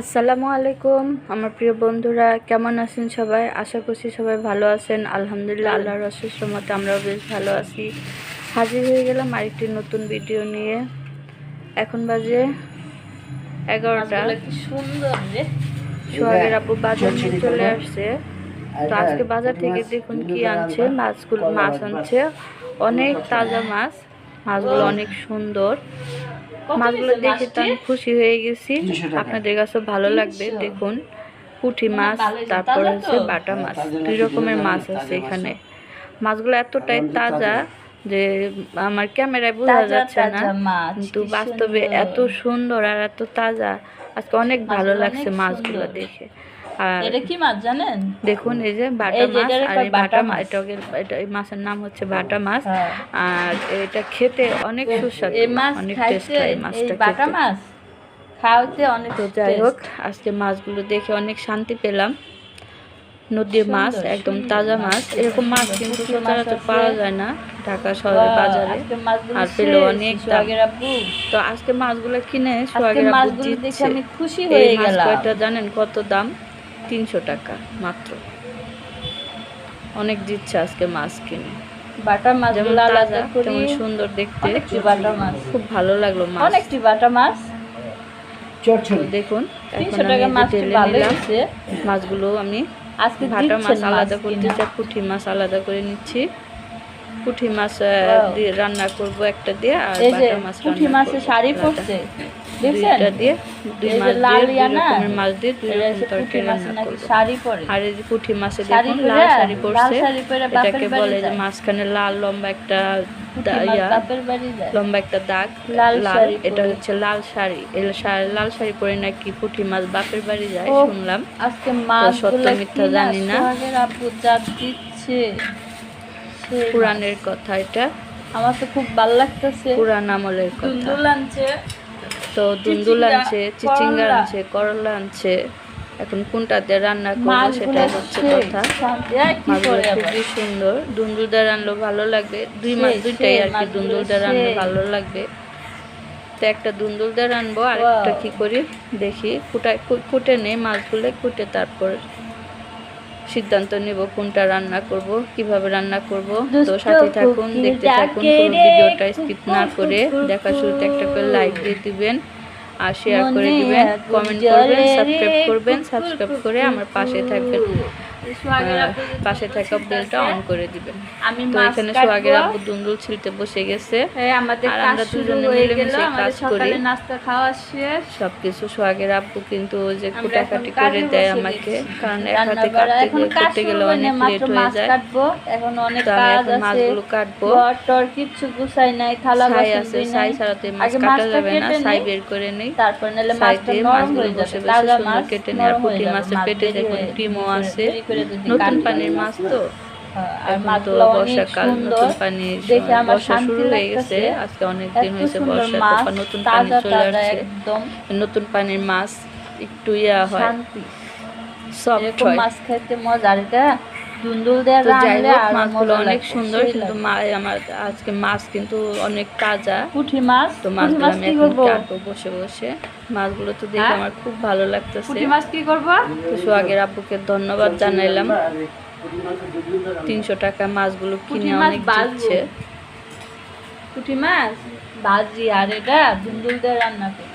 আসসালামু আলাইকুম আমার প্রিয় বন্ধুরা কেমন আছেন সবাই? আশা করছি সবাই ভালো আছেন। আলহামদুলিল্লাহ আল্লাহর রসের মতো আমরাও বেশ ভালো আছি। হাজির হয়ে গেলাম আরেকটি নতুন ভিডিও নিয়ে। এখন বাজে এগারোটা। সুন্দর সোহাগের আপু বাজার থেকে চলে আসছে। তো আজকে বাজার থেকে দেখুন কি আনছে। মাছগুলো মাছ আনছে। অনেক তাজা মাছ। মাছগুলো অনেক সুন্দর। মাছগুলো দেখে তো আমি খুশি হয়ে গেছি। আপনাদের কাছে ভালো লাগবে দেখুন। পুঁটি মাছ তারপর হচ্ছে বাটা মাছ। দুই রকমের মাছ আছে এখানে। মাছগুলো এতটাই তাজা যে আমার ক্যামেরায় বোঝা যাচ্ছে না। কিন্তু বাস্তবে এত সুন্দর আর এত তাজা। আজকে অনেক ভালো লাগছে মাছগুলো দেখে। আর এটা কি মাছ জানেন? দেখুন এই যে বাটা এই মাছ আর এই বাটা বাটা মাছ মাছ। এটা এই মাছের নাম হচ্ছে বাটা মাছ। হ্যাঁ। আর এটা খেতে অনেক সুস্বাদু মাছ অনেক টেস্ট এই মাছটা বাটা মাছ খাওয়াতে অনেক যাই হোক আজকে মাছগুলো দেখে অনেক শান্তি পেলাম। নদীর মাছ একদম তাজা মাছ। এরকম মাছ কিন্তু সচরাচর পাওয়া যায় না ঢাকা শহরের বাজারে। আর পেলেও অনেক। তো আজকে মাছগুলো কিনে মাছগুলো দেখে আমি খুশি হয়ে গেলাম। জানেন? কত দাম? তিনশো টাকা মাত্র। অনেক দিচ্ছে আজকে মাছ কিনে। বাটা মাছ যেমন মাছগুলো তাজা তেমন সুন্দর দেখতে। বাটা মাছ। খুব ভালো লাগল মাছ। অনেকটি বাটা মাছ। দেখুন তিনশো টাকা নিলাম। মাছগুলো আমি আজকে ভাটা মাছ আলাদা করতে কিনা। পুঁটি মাছ আলাদা করে নিচ্ছি। পুঁটি মাছ দিয়ে রান্না করব একটা দিয়ে আর বাটা মাছ পুঁটি শাড়ি। পরছে? দুইটা দিয়ে দুই মাছ লাল দিয়ে দুই রকমের মাছ দিয়ে দুই রকম পুঁটি তরকারি মাছের রান্না করব। শাড়ি পরে? আর এই যে পুঁটি মাছে দেখুন লাল শাড়ি পরছে। এটাকে বলে যে মাঝখানে লাল লম্বা একটা লম্বা একটা দাগ লাল এটা হচ্ছে লাল শাড়ি। লাল শাড়ি পরে নাকি পুঁটি মাছ বাপের বাড়ি যায় শুনলাম। আজকে মাছ সত্য মিথ্যা জানি না। সোহাগের আপু দিচ্ছে। পুরাণের কথা এটা। আমার তো খুব ভালো লাগতেছে। পুরাণ আমলের কথা। তো দুন্দুল আনছে চিচিঙ্গা আনছে করলা আনছে। এখন কোনটা দিয়ে রান্না করব সেটা হচ্ছে কথা। খুবই সুন্দর। দুন্দুল দিয়ে রান্নলে ভালো লাগবে দুই মাছ দুইটাই আর কি দুন্দুল দিয়ে রান্না ভালো লাগবে তো একটা দুন্দুল দিয়ে রানবো আর একটা কী কি করি? দেখি কুটায় কুটে নেই মাছগুলো কুটে তারপর সিদ্ধান্ত নিব কোনটা রান্না করব কীভাবে রান্না করব। তো সাথে থাকুন দেখতে থাকুন ভিডিওটা স্কিপ না করে দেখা শুরুতে একটা করে লাইক দিয়ে দিবেন আর শেয়ার করে দিবেন কমেন্ট করবেন সাবস্ক্রাইব করবেন সাবস্ক্রাইব করে আমার পাশে থাকবেন। এই সোহাগের আহ, আপু যে পাশে থাকা বেলটা অন করে দিবেন। আমি তো এখানে সোহাগের আব্বু দুন্দুল ছিলতে বসে গেছে। আমাদের আর আমরা দুজনে মিলেমিশে কাজ করি। নাস্তা খাওয়া শেষ। সবকিছু সোহাগের আব্বু কিন্তু ওই যে কুটাকাটি করে দেয় আমাকে। কারণ এক হাতে কাটতে গিয়ে করতে গেলে অনেক লেট হয়ে যায়। এখন অনেক কাজ আছে। মাছগুলো কাটবো। টর কিচ্ছু গুছাই নাই থালা বাসন আছে নাই। ছাড়াতে মাছ কাটা যাবে না নিই, বের করে নেই। তারপর নিলে মাছটা নরম হয়ে যাবে। তাজা মাছ কেটে নেয় আর পুঁটি মাছের পেটে দেখুন হয়ে- ডিমও আছে নতুন পানির মাছ তো। আর এখন তো বর্ষাকাল নতুন পানি দেখে বর্ষা শুরু হয়ে গেছে আজকে অনেক দিন হয়েছে বর্ষা নতুন পানি চলে আসছে। নতুন পানির মাছ একটু ইয়া হয়। সব মাছ খাইতে মজা আর এটা তো যাই হোক মাছগুলো অনেক সুন্দর কিন্তু। আমার আজকে মাছ কিন্তু অনেক তাজা। পুঁটি মাছ? তো মাছগুলো মাছ আমি এখন কাটবো বসে বসে। মাছগুলো তো দেখে হ্যাঁ? আমার খুব ভালো লাগতেছে। পুঁটি মাছ কি করব? তো সোহাগের আব্বুকে ধন্যবাদ জানাইলাম। তিনশো টাকা মাছগুলো কিনে অনেক বাজবো। দিচ্ছে। পুঁটি মাছ? ভাজি আর এটা দুন্দুল দিয়ে রান্না করি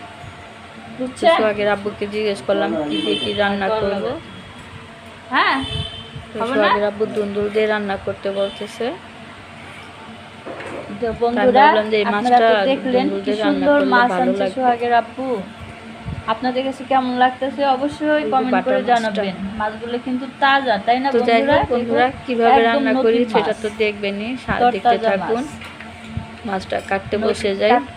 তো বুঝছেন? সোহাগের আব্বুকে জিজ্ঞেস করলাম কি দিয়ে কি রান্না করব? হ্যাঁ? সোহাগের আব্বু দুন্দুল দিয়ে রান্না করতে বলতেছে। বন্ধুরা আপনারা তো মাছটা দেখলেন কি সুন্দর মাছ আনছে সোহাগের আপু আপনাদের কাছে কেমন লাগতেছে? অবশ্যই কমেন্ট করে জানাবেন। মাছগুলো কিন্তু তাজা তাই না বন্ধুরা? বন্ধুরা কীভাবে রান্না করি সেটা তো দেখবেনই। সা- দেখতে থাকুন। মাছটা কাটতে বসে যায় মাছ।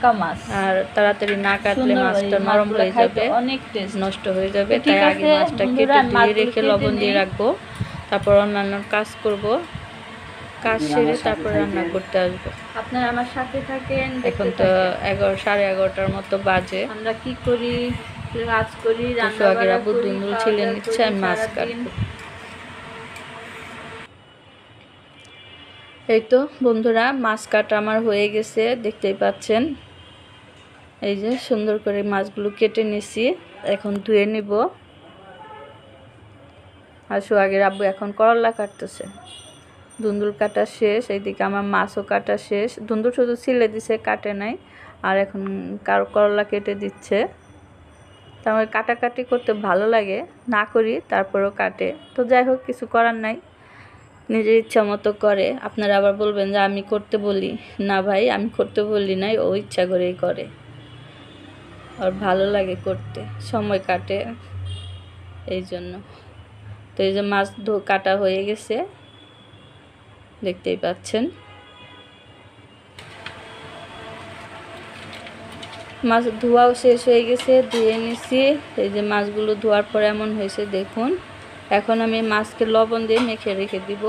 আর তাড়াতাড়ি না কাটলে মাছটা নরম হয়ে যাবে। অনেক নষ্ট হয়ে যাবে। তাই আগে মাছটা কেটে ধুয়ে রেখে লবণ দিয়ে রাখব। তারপর অন্যান্য কাজ করব। কাজ সেরে তারপর রান্না করতে আসব। আপনারা আমার সাথে থাকেন এখন তো এগারো সাড়ে এগারোটার মতো বাজে। আমরা কি করি? কাজ করি বাড়া আব্বু দুন্দুল খাওয়া ছিলে দাওয়া নিচ্ছে করি আমি মাছ। কাটবো। এই তো বন্ধুরা মাছ কাটা আমার হয়ে গেছে দেখতেই পাচ্ছেন। এই যে সুন্দর করে মাছগুলো কেটে নিছি এখন ধুয়ে নিব। আর সোহাগের আব্বু এখন করলা কাটতেছে। দুন্দুল কাটা শেষ, এইদিকে আমার মাছও কাটা শেষ। দুন্দুল শুধু ছিলে দিছে, কাটে নাই, আর এখন কারও করলা কেটে দিচ্ছে। তো আমার কাটাকাটি করতে ভালো লাগে, না করি, তারপরেও কাটে। তো যাই হোক, কিছু করার নাই, নিজের ইচ্ছা মতো করে। আপনারা আবার বলবেন যে আমি করতে বলি। না ভাই, আমি করতে বলি নাই, ও ইচ্ছা করেই করে। আর ভালো লাগে করতে, সময় কাটে, এই জন্য। তো এই যে মাছ ধো, কাটা হয়ে গেছে। দেখতেই পাচ্ছেন। মাছ ধোয়াও শেষ হয়ে গেছে, ধুয়ে নিছি। এই যে মাছগুলো ধোয়ার পর এমন হয়েছে, দেখুন। এখন আমি মাছকে লবণ দিয়ে মেখে রেখে দিব।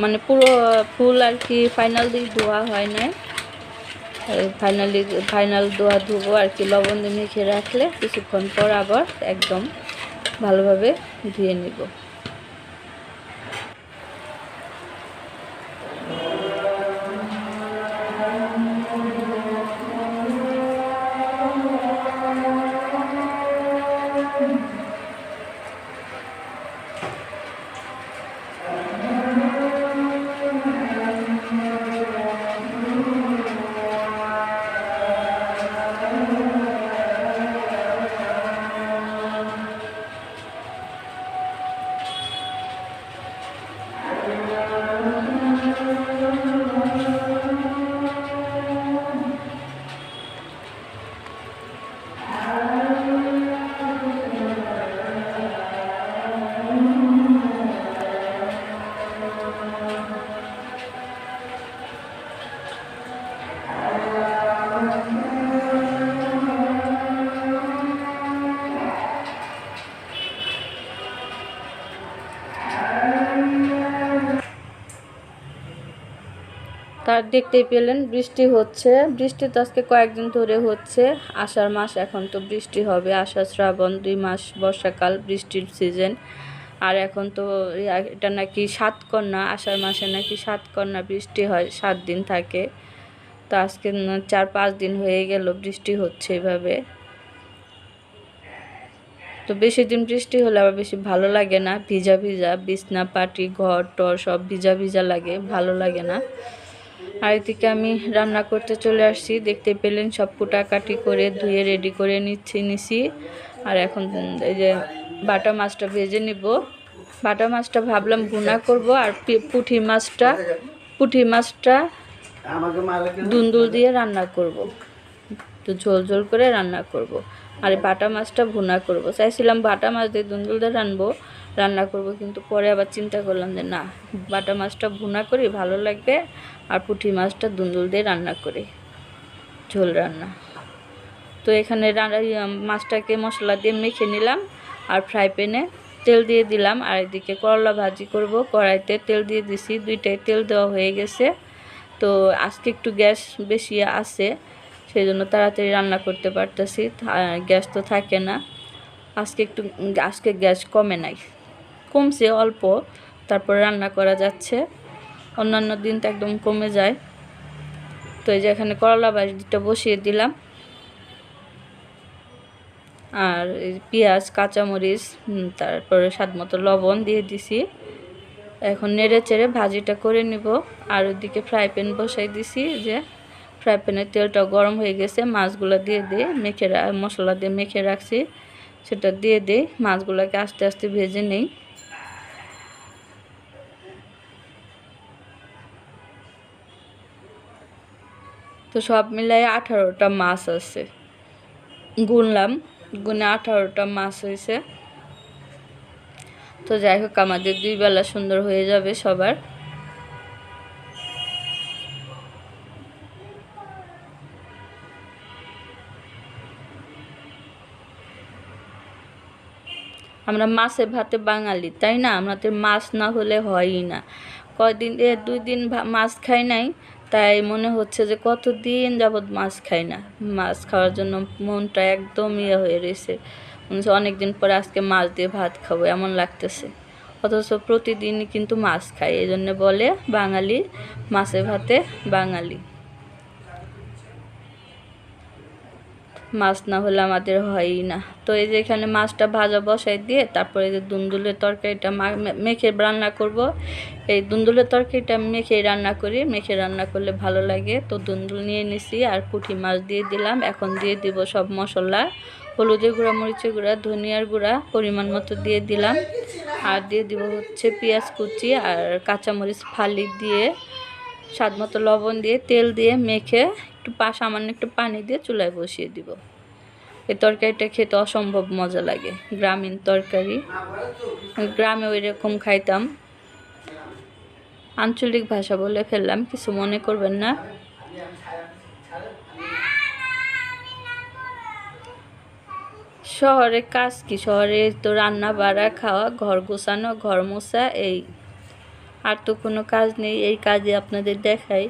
মানে পুরো ফুল আর কি ফাইনাল দিয়ে ধোয়া হয় নাই। ফাইনালি ফাইনাল ধোয়া ধুবো আর কি, লবণ দিয়ে মেখে রাখলে কিছুক্ষণ পর আবার একদম ভালোভাবে ধুয়ে নিব। তার দেখতেই পেলেন, বৃষ্টি হচ্ছে। বৃষ্টি তো আজকে কয়েকদিন ধরে হচ্ছে। আষাঢ় মাস, এখন তো বৃষ্টি হবে। আষাঢ়, শ্রাবণ, দুই মাস বর্ষাকাল, বৃষ্টির সিজন আর এখন তো এটা নাকি সাতকন্যা, আষাঢ় মাসে নাকি সাতকন্যা বৃষ্টি হয়, সাত দিন থাকে। তো আজকে চার, পাঁচ দিন হয়ে গেল বৃষ্টি হচ্ছে এভাবে। তো বেশি দিন বৃষ্টি হলে আবার বেশি ভালো লাগে না। ভিজা ভিজা বিছনা পাটি ঘর, টর সব ভিজা ভিজা লাগে, ভালো লাগে না। আর এদিকে আমি রান্না করতে চলে আসছি। দেখতে পেলেন সব কুটাকাটি করে ধুয়ে রেডি করে নিচ্ছি, নিছি। আর এখন এই যে বাটা মাছটা ভেজে নিব। বাটা মাছটা ভাবলাম ভুনা করব আর পি- পুঁটি মাছটা পুঁটি মাছটা? দুন্দুল দিয়ে রান্না করব। তো ঝোল ঝোল করে রান্না করব। আর বাটা মাছটা ভুনা করব। চাইছিলাম বাটা মাছ দিয়ে দুন্দুল দিয়ে রানবো রান্না করব, কিন্তু পরে আবার চিন্তা করলাম যে না, বাটা মাছটা ভুনা করি, ভালো লাগবে, আর পুঁটি মাছটা দুন্দুল দিয়ে রান্না করি, ঝোল রান্না। তো এখানে মাছটাকে মশলা দিয়ে মেখে নিলাম, আর ফ্রাই প্যানে তেল দিয়ে দিলাম, আর এদিকে করলা ভাজি করব, কড়াইতে তেল দিয়ে দিছি, দুইটাই তেল দেওয়া হয়ে গেছে। তো আজকে একটু গ্যাস বেশি আছে সেই জন্য তাড়াতাড়ি রান্না করতে পারতেছি গ্যাস তো থাকে না। আজকে একটু, আজকে গ্যাস কমে নাই। কমছে অল্প, তারপর রান্না করা যাচ্ছে। অন্যান্য দিন তো একদম কমে যায়। তো এই যে এখানে করলা ভাজিটা বসিয়ে দিলাম। আর পেঁয়াজ, কাঁচামরিচ তারপরে স্বাদ মতো লবণ দিয়ে দিছি। এখন নেড়ে চেড়ে ভাজিটা করে নিব। আর ওদিকে ফ্রাই প্যান বসাই দিছি যে ফ্রাই প্যানের তেলটা গরম হয়ে গেছে, মাছগুলো দিয়ে দিয়ে মেখে মশলা দিয়ে মেখে রাখছি। সেটা দিয়ে দিই মাছগুলোকে আস্তে আস্তে ভেজে নেই। তো সব মিলাই আঠারোটা মাছ আছে। গুনলাম, গুনে আঠারোটা মাছ হয়েছে তো যাই হোক, আমাদের দুই বেলা সুন্দর হয়ে যাবে সবার। আমরা মাছে ভাতে বাঙালি, তাই না? আমাদের মাছ না হলে হয়ই না। কয়দিন দুই দিন মাছ খাই নাই। তাই মনে হচ্ছে যে কতদিন যাবৎ মাছ খাই না। মাছ খাওয়ার জন্য মনটা একদম ইয়ে হয়ে রয়েছে। মনে হচ্ছে অনেকদিন পরে আজকে মাছ দিয়ে ভাত খাব, এমন লাগতেছে। অথচ প্রতিদিনই কিন্তু মাছ খাই এই জন্য বলে বাঙালি মাছে ভাতে বাঙালি। মাছ না হলে আমাদের হয়ই না। তো এই যে এখানে মাছটা ভাজা বসাই দিয়ে তারপরে যে দুন্দুলের তরকারিটা মেখে রান্না করব। এই দুন্দুলের তরকারিটা মেখে রান্না করি। মেখে রান্না করলে ভালো লাগে। তো দুন্দুল নিয়ে নিছি আর পুঁটি মাছ দিয়ে দিলাম। এখন দিয়ে দিব সব মশলা। হলুদের গুঁড়া, মরিচের গুঁড়া, ধনিয়ার গুঁড়া পরিমাণ মতো দিয়ে দিলাম। আর দিয়ে দিব হচ্ছে পেঁয়াজ কুচি আর কাঁচামরিচ ফালি দিয়ে স্বাদ মতো লবণ দিয়ে তেল দিয়ে মেখে একটু পা, সামান্য একটু পানি দিয়ে চুলায় বসিয়ে দিব। এই তরকারিটা খেতে অসম্ভব মজা লাগে। গ্রামীণ তরকারি। গ্রামে ওই রকম খাইতাম। আঞ্চলিক ভাষা বলে ফেললাম, কিছু মনে করবেন না। শহরে কাজ কি? শহরে তো রান্না, বাড়া, খাওয়া, ঘর গোছানো, ঘর মোছা, এই আর তো কোনো কাজ নেই। এই কাজে আপনাদের দেখাই।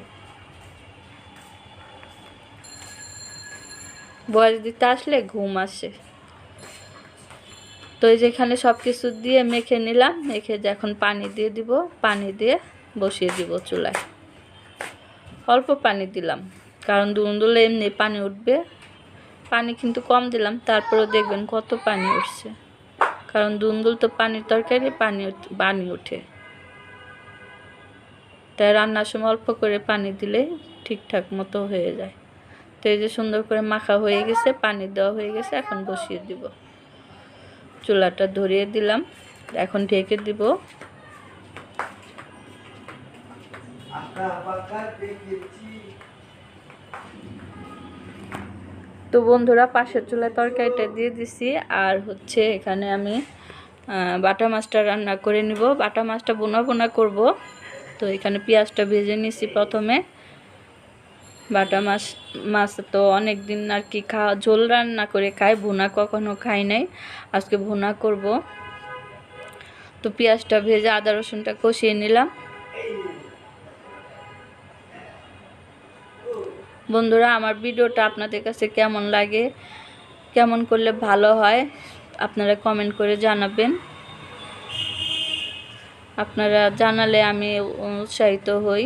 বয়স দিতে আসলে ঘুম আসে। তো এই যেখানে সব কিছু দিয়ে মেখে নিলাম, মেখে এখন পানি দিয়ে দিব, পানি দিয়ে বসিয়ে দিব চুলায়। অল্প পানি দিলাম, কারণ দুন্দুলে এমনি পানি উঠবে। পানি কিন্তু কম দিলাম, তারপরেও দেখবেন কত পানি উঠছে। কারণ দুন্দুল তো পানির তরকারি, পানি উঠ- পানি ওঠে তাই রান্নার সময় অল্প করে পানি দিলে ঠিকঠাক মতো হয়ে যায়। এই যে সুন্দর করে মাখা হয়ে গেছে, পানি দেওয়া হয়ে গেছে, এখন বসিয়ে দিব। চুলাটা ধরিয়ে দিলাম, এখন ঢেকে দিব। তো বন্ধুরা, পাশের চুলায় তরকারিটা দিয়ে দিছি, আর হচ্ছে এখানে আমি বাটা মাছটা রান্না করে নিব। বাটা মাছটা বোনা বোনা করব। তো এখানে পেঁয়াজটা ভেজে নিছি প্রথমে। বাটা মাছ মাছ তো অনেক দিন আর কি খাওয়া ঝোল রান্না করে খাই, ভুনা কখনো খাই নাই। আজকে ভুনা করব। তো পেঁয়াজটা ভেজে আদা রসুনটা কষিয়ে নিলাম। বন্ধুরা, আমার ভিডিওটা আপনাদের কাছে কেমন লাগে, কেমন করলে ভালো হয়, আপনারা কমেন্ট করে জানাবেন। আপনারা জানালে আমি উৎসাহিত হই।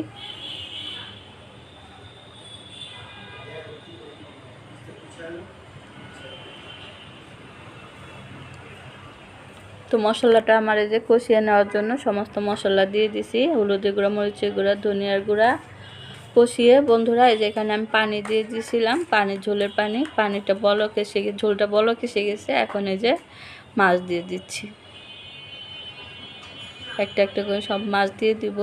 তো মশলাটা আমার এই যে কষিয়ে নেওয়ার জন্য সমস্ত মশলা দিয়ে দিছি। হলুদের গুঁড়া, মরিচের গুঁড়া, ধনিয়ার গুঁড়া কষিয়ে। বন্ধুরা, এই যে এখানে আমি পানি দিয়ে দিয়েছিলাম পানি ঝোলের পানি। পানিটা বলক এসে গেছে ঝোলটা বলক এসে গেছে। এখন এই যে মাছ দিয়ে দিচ্ছি। একটা একটা করে সব মাছ দিয়ে দিব।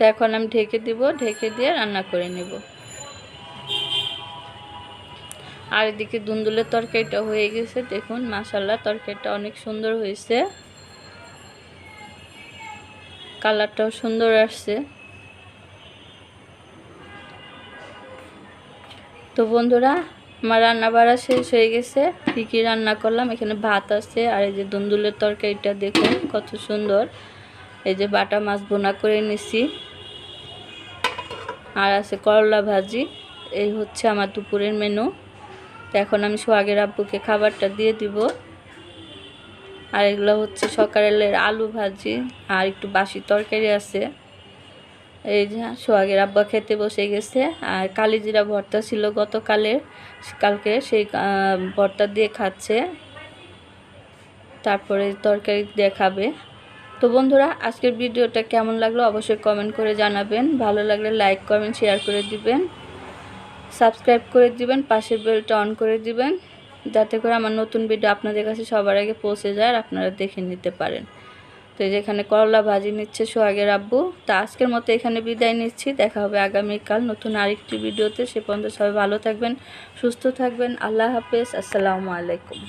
তো এখন আমি ঢেকে দিব, ঢেকে দিয়ে রান্না করে নেব। আর এদিকে দুন্দুলের তরকারিটা হয়ে গেছে, দেখুন মাসাল্লাহ তরকারিটা অনেক সুন্দর হয়েছে। কালারটাও সুন্দর আসছে। তো বন্ধুরা, আমার রান্না বাড়া শেষ হয়ে গেছে। কী কী রান্না করলাম? এখানে ভাত আছে, আর এই যে দুন্দুলের তরকারিটা দেখুন কত সুন্দর। এই যে বাটা মাছ বোনা করে নিছি। আর আছে করলা ভাজি, এই হচ্ছে আমার দুপুরের মেনু তো এখন আমি সোহাগের আব্বুকে খাবারটা দিয়ে দিব। আর এগুলো হচ্ছে সকালের আলু ভাজি আর একটু বাসি তরকারি আছে। এই যে সোহাগের আব্বা খেতে বসে গেছে। আর কালিজিরা ভর্তা ছিল গতকালের, কালকে সেই ভর্তা দিয়ে খাচ্ছে। তারপরে তরকারি দিয়ে খাবে। তো বন্ধুরা, আজকের ভিডিওটা কেমন লাগল অবশ্যই কমেন্ট করে জানাবেন। ভালো লাগলে লাইক কমেন্ট শেয়ার করে দিবেন। সাবস্ক্রাইব করে দিবেন, পাশের বেলটা অন করে দিবেন, যাতে করে আমার নতুন ভিডিও আপনাদের কাছে সবার আগে পৌঁছে যায় আর আপনারা দেখে নিতে পারেন। তো যেখানে করলা ভাজি নিচ্ছে সোহাগের আব্বু। তা আজকের মতো এখানে বিদায় নিচ্ছি। দেখা হবে আগামীকাল নতুন আরেকটি ভিডিওতে। সে পর্যন্ত সবাই ভালো থাকবেন, সুস্থ থাকবেন। আল্লাহ হাফেজ। আসসালামু আলাইকুম।